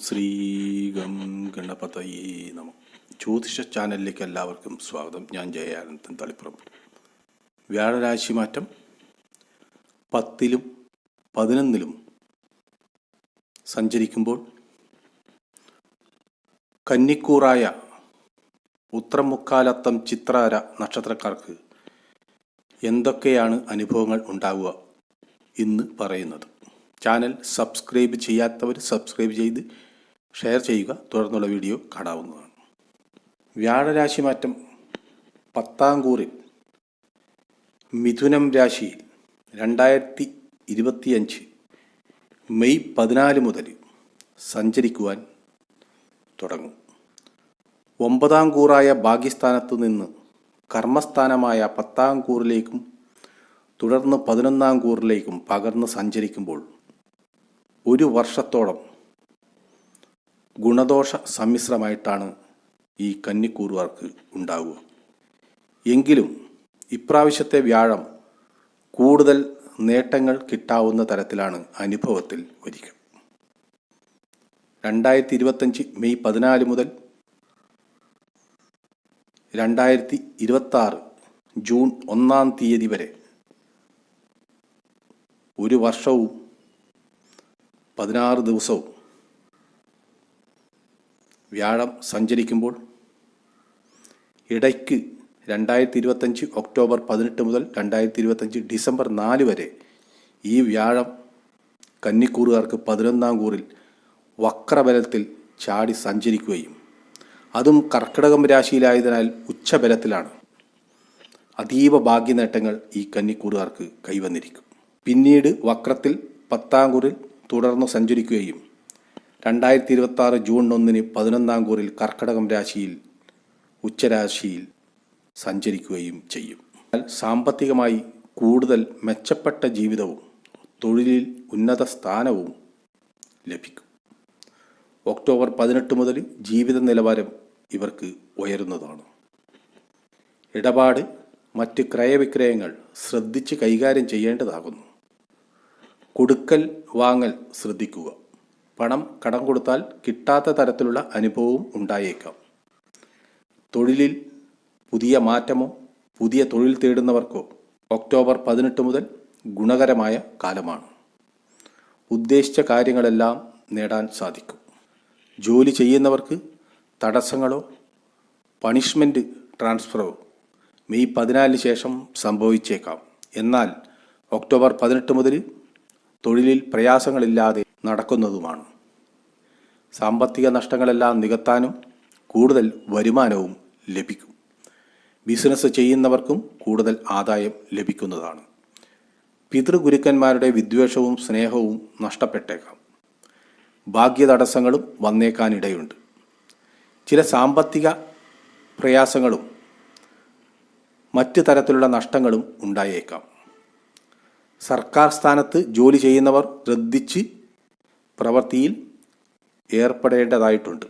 ശ്രീഗം ഗണപതയേ നമ. ജ്യോതിഷ ചാനലിലേക്ക് എല്ലാവർക്കും സ്വാഗതം. ഞാൻ ജയാനന്ദൻ തളിപ്പുറം വ്യാഴരാശി മാറ്റം. പത്തിലും പതിനൊന്നിലും സഞ്ചരിക്കുമ്പോൾ കന്നിക്കൂറായ ഉത്രമുക്കാലത്തം ചിത്രാര നക്ഷത്രക്കാർക്ക് എന്തൊക്കെയാണ് അനുഭവങ്ങൾ ഉണ്ടാവുക ഇന്ന് പറയുന്നത്. ചാനൽ സബ്സ്ക്രൈബ് ചെയ്യാത്തവർ സബ്സ്ക്രൈബ് ചെയ്ത് ഷെയർ ചെയ്യുക. തുടർന്നുള്ള വീഡിയോ കാണാവുന്നതാണ്. വ്യാഴരാശി മാറ്റം പത്താം കൂറിൽ മിഥുനം രാശിയിൽ രണ്ടായിരത്തി ഇരുപത്തിയഞ്ച് മെയ് പതിനാല് മുതൽ സഞ്ചരിക്കുവാൻ തുടങ്ങും. ഒമ്പതാം കൂറായ ഭാഗ്യസ്ഥാനത്ത് നിന്ന് കർമ്മസ്ഥാനമായ പത്താം കൂറിലേക്കും തുടർന്ന് പതിനൊന്നാം കൂറിലേക്കും പകർന്ന് സഞ്ചരിക്കുമ്പോൾ ഒരു വർഷത്തോളം ഗുണദോഷ സമ്മിശ്രമായിട്ടാണ് ഈ കന്നിക്കൂറുകാർക്ക് ഉണ്ടാവുക. എങ്കിലും ഇപ്രാവശ്യത്തെ വ്യാഴം കൂടുതൽ നേട്ടങ്ങൾ കിട്ടാവുന്ന തരത്തിലാണ് അനുഭവത്തിൽ വരിക. രണ്ടായിരത്തി ഇരുപത്തഞ്ച് മെയ് പതിനാല് മുതൽ രണ്ടായിരത്തി ഇരുപത്തി ജൂൺ ഒന്നാം തീയതി വരെ ഒരു വർഷവും പതിനാറ് ദിവസവും വ്യാഴം സഞ്ചരിക്കുമ്പോൾ ഇടയ്ക്ക് രണ്ടായിരത്തി ഇരുപത്തഞ്ച് ഒക്ടോബർ പതിനെട്ട് മുതൽ രണ്ടായിരത്തി ഇരുപത്തഞ്ച് ഡിസംബർ നാല് വരെ ഈ വ്യാഴം കന്നിക്കൂറുകാർക്ക് പതിനൊന്നാം കൂറിൽ വക്രബലത്തിൽ ചാടി സഞ്ചരിക്കുകയും അതും കർക്കിടകം രാശിയിലായതിനാൽ ഉച്ചബലത്തിലാണ്. അതീവ ഭാഗ്യനേട്ടങ്ങൾ ഈ കന്നിക്കൂറുകാർക്ക് കൈവന്നിരിക്കും. പിന്നീട് വക്രത്തിൽ പത്താം കൂറിൽ തുടർന്ന് സഞ്ചരിക്കുകയും രണ്ടായിരത്തി ഇരുപത്തി ആറ് ജൂൺ ഒന്നിന് പതിനൊന്നാം കൂറിൽ കർക്കടകം രാശിയിൽ ഉച്ചരാശിയിൽ സഞ്ചരിക്കുകയും ചെയ്യും. സാമ്പത്തികമായി കൂടുതൽ മെച്ചപ്പെട്ട ജീവിതവും തൊഴിലിൽ ഉന്നത സ്ഥാനവും ലഭിക്കും. ഒക്ടോബർ പതിനെട്ട് മുതൽ ജീവിത നിലവാരം ഇവർക്ക് ഉയരുന്നതാണ്. ഇടപാട് മറ്റ് ക്രയവിക്രയങ്ങൾ ശ്രദ്ധിച്ച് കൈകാര്യം ചെയ്യേണ്ടതാകുന്നു. കൊടുക്കൽ വാങ്ങൽ ശ്രദ്ധിക്കുക. പണം കടം കൊടുത്താൽ കിട്ടാത്ത തരത്തിലുള്ള അനുഭവവും ഉണ്ടായേക്കാം. തൊഴിലിൽ പുതിയ മാറ്റമോ പുതിയ തൊഴിൽ തേടുന്നവർക്കോ ഒക്ടോബർ പതിനെട്ട് മുതൽ ഗുണകരമായ കാലമാണ്. ഉദ്ദേശിച്ച കാര്യങ്ങളെല്ലാം നേടാൻ സാധിക്കും. ജോലി ചെയ്യുന്നവർക്ക് തടസ്സങ്ങളോ പണിഷ്മെന്റ് ട്രാൻസ്ഫറോ മെയ് പതിനാലിന് ശേഷം സംഭവിച്ചേക്കാം. എന്നാൽ ഒക്ടോബർ പതിനെട്ട് മുതൽ തൊഴിലിൽ പ്രയാസങ്ങളില്ലാതെ നടക്കുന്നതുമാണ്. സാമ്പത്തിക നഷ്ടങ്ങളെല്ലാം നികത്താനും കൂടുതൽ വരുമാനവും ലഭിക്കും. ബിസിനസ് ചെയ്യുന്നവർക്കും കൂടുതൽ ആദായം ലഭിക്കുന്നതാണ്. പിതൃഗുരുക്കന്മാരുടെ വിദ്വേഷവും സ്നേഹവും നഷ്ടപ്പെട്ടേക്കാം. ഭാഗ്യതടസ്സങ്ങളും വന്നേക്കാനിടയുണ്ട്. ചില സാമ്പത്തിക പ്രയാസങ്ങളും മറ്റു തരത്തിലുള്ള നഷ്ടങ്ങളും ഉണ്ടായേക്കാം. സർക്കാർ സ്ഥാനത്ത് ജോലി ചെയ്യുന്നവർ ശ്രദ്ധിച്ച് പ്രവൃത്തിയിൽ ഏർപ്പെടേണ്ടതായിട്ടുണ്ട്.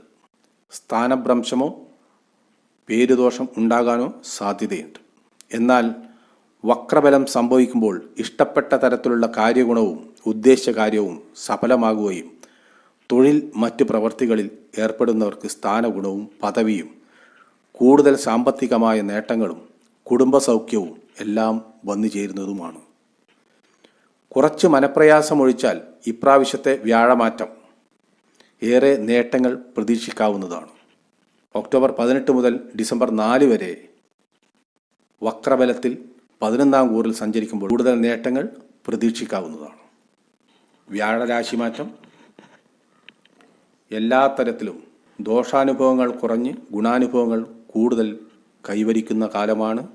സ്ഥാനഭ്രംശമോ പേരുദോഷം ഉണ്ടാകാനോ സാധ്യതയുണ്ട്. എന്നാൽ വക്രബലം സംഭവിക്കുമ്പോൾ ഇഷ്ടപ്പെട്ട തരത്തിലുള്ള കാര്യഗുണവും ഉദ്ദേശകാര്യവും കാര്യവും സഫലമാകുകയും തൊഴിൽ മറ്റ് പ്രവർത്തികളിൽ ഏർപ്പെടുന്നവർക്ക് സ്ഥാനഗുണവും പദവിയും കൂടുതൽ സാമ്പത്തികമായ നേട്ടങ്ങളും കുടുംബസൗഖ്യവും എല്ലാം വന്നു ചേരുന്നതുമാണ് കുറച്ച് മനപ്രയാസമൊഴിച്ചാൽ ഇപ്രാവശ്യത്തെ വ്യാഴമാറ്റം. ഏറെ നേട്ടങ്ങൾ പ്രതീക്ഷിക്കാവുന്നതാണ്. ഒക്ടോബർ പതിനെട്ട് മുതൽ ഡിസംബർ നാല് വരെ വക്രബലത്തിൽ പതിനൊന്നാം കൂറിൽ സഞ്ചരിക്കുമ്പോൾ കൂടുതൽ നേട്ടങ്ങൾ പ്രതീക്ഷിക്കാവുന്നതാണ്. വ്യാഴരാശിമാറ്റം എല്ലാ തരത്തിലും ദോഷാനുഭവങ്ങൾ കുറഞ്ഞ് ഗുണാനുഭവങ്ങൾ കൂടുതൽ കൈവരിക്കുന്ന കാലമാണ്.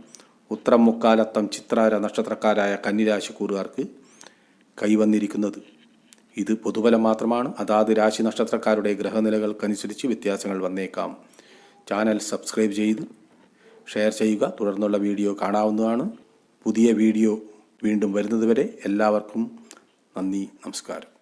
ഉത്രം മുക്കാലത്തം ചിത്രാര നക്ഷത്രക്കാരായ കന്നിരാശിക്കൂറുകാർക്ക് കൈവന്നിരിക്കുന്നത്. ഇത് പൊതുഫലം മാത്രമാണ്. അതാത് രാശി നക്ഷത്രക്കാരുടെ ഗ്രഹനിലകൾക്കനുസരിച്ച് വ്യത്യാസങ്ങൾ വന്നേക്കാം. ചാനൽ സബ്സ്ക്രൈബ് ചെയ്ത് ഷെയർ ചെയ്യുക. തുടർന്നുള്ള വീഡിയോ കാണാവുന്നതാണ്. പുതിയ വീഡിയോ വീണ്ടും വരുന്നതുവരെ എല്ലാവർക്കും നന്ദി നമസ്കാരം.